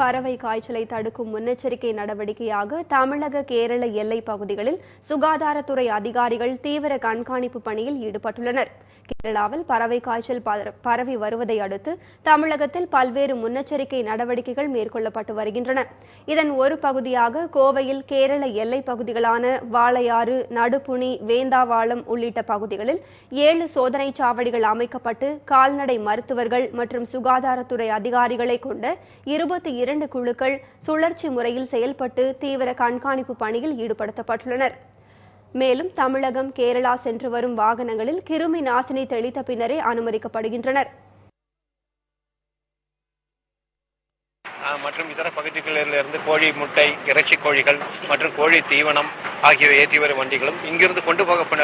பறவை காய்ச்சலை தடுக்கும் முன்னெச்சரிக்கை நடவடிக்கையாக தமிழக கேரள எல்லை பகுதிகளில் சுகாதாரத்துறை அதிகாரிகள் தீவிர கண்காணிப்பு பணியில் ஈடுபட்டுள்ளனர். கேரளாவில் பறவை காய்ச்சல் பரவி வருவதை அடுத்து தமிழகத்தில் பல்வேறு முன்னெச்சரிக்கை நடவடிக்கைகள் மேற்கொள்ளப்பட்டு வருகின்றன. இதன் ஒரு பகுதியாக கோவையில் கேரள எல்லைப் பகுதிகளான வாளையாறு நடுப்புணி வேந்தாவாளம் உள்ளிட்ட பகுதிகளில் ஏழு சோதனை சாவடிகள் அமைக்கப்பட்டு கால்நடை மருத்துவர்கள் மற்றும் சுகாதாரத்துறை அதிகாரிகளை கொண்ட இருபத்தி இரண்டு குழுக்கள் சுழற்சி முறையில் செயல்பட்டு தீவிர கண்காணிப்பு பணியில் ஈடுபடுத்தப்பட்டுள்ளனர். மேலும் தமிழகம் கேரளா சென்று வரும் வாகனங்களில் கிருமி நாசினி தெளித்த பின்னரே அனுமதிக்கப்படுகின்றனர். மற்றும் இதர பகுதிகளிலிருந்து கோழி முட்டை இறைச்சி கோழிகள் மற்றும் கோழி தீவனம் ஆகியவை ஏற்றி வரும் வண்டிகளும். இங்கிருந்து கொண்டு போகப்பட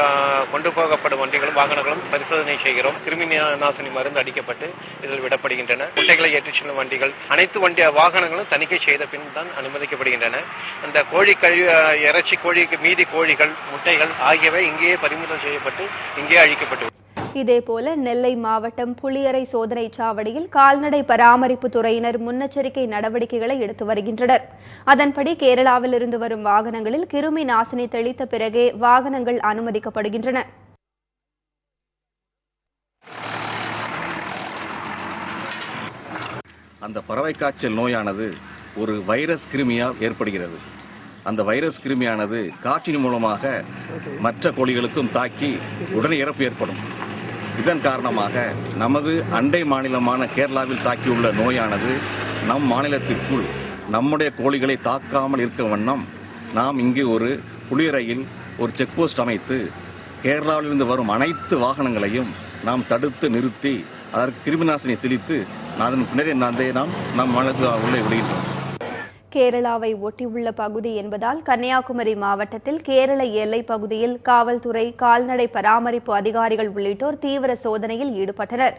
கொண்டு போகப்படும் வண்டிகளும் வாகனங்களும் பரிசோதனை செய்கிறோம். கிருமி நாசினி மருந்து அடிக்கப்பட்டு இதில் விடப்படுகின்றன. முட்டைகளை ஏற்றிச் செல்லும் வண்டிகள் அனைத்து வண்டி வாகனங்களும் தணிக்கை செய்த பின் தான் அனுமதிக்கப்படுகின்றன. அந்த கோழி கழிவு இறைச்சி கோழிக்கு மீதி கோழிகள் முட்டைகள் ஆகியவை இங்கேயே பறிமுதல் செய்யப்பட்டு இங்கேயே அழிக்கப்பட்டு இதேபோல நெல்லை மாவட்டம் புளியரை சோதனை சாவடியில் கால்நடை பராமரிப்பு துறையினர் முன்னெச்சரிக்கை நடவடிக்கைகளை எடுத்து வருகின்றனர். அதன்படி கேரளாவிலிருந்து வரும் வாகனங்களில் கிருமி நாசினி தெளித்த பிறகே வாகனங்கள் அனுமதிக்கப்படுகின்றன. அந்த பறவை காய்ச்சல் நோயானது ஒரு வைரஸ் கிருமியால் ஏற்படுகிறது. அந்த வைரஸ் கிருமியானது காற்றின் மூலமாக மற்ற கோழிகளுக்கும் தாக்கி உடனே இறப்பு ஏற்படும். இதன் காரணமாக நமது அண்டை மாநிலமான கேரளாவில் தாக்கியுள்ள நோயானது நம் மாநிலத்திற்குள் நம்முடைய கோழிகளை தாக்காமல் இருக்க வண்ணம் நாம் இங்கே ஒரு குளிரையில் ஒரு செக் போஸ்ட் அமைத்து கேரளாவிலிருந்து வரும் அனைத்து வாகனங்களையும் நாம் தடுத்து நிறுத்தி அதற்கு கிருமிநாசினி தெளித்து அதன் பின்னரே அதை நாம் நம் மாநிலத்தில் உள்ளே விடுகின்றோம். கேரளாவை ஒட்டியுள்ள பகுதி என்பதால் கன்னியாகுமரி மாவட்டத்தில் கேரள எல்லை பகுதியில் காவல்துறை கால்நடை பராமரிப்பு அதிகாரிகள் உள்ளிட்டோர் தீவிர சோதனையில் ஈடுபட்டனர்.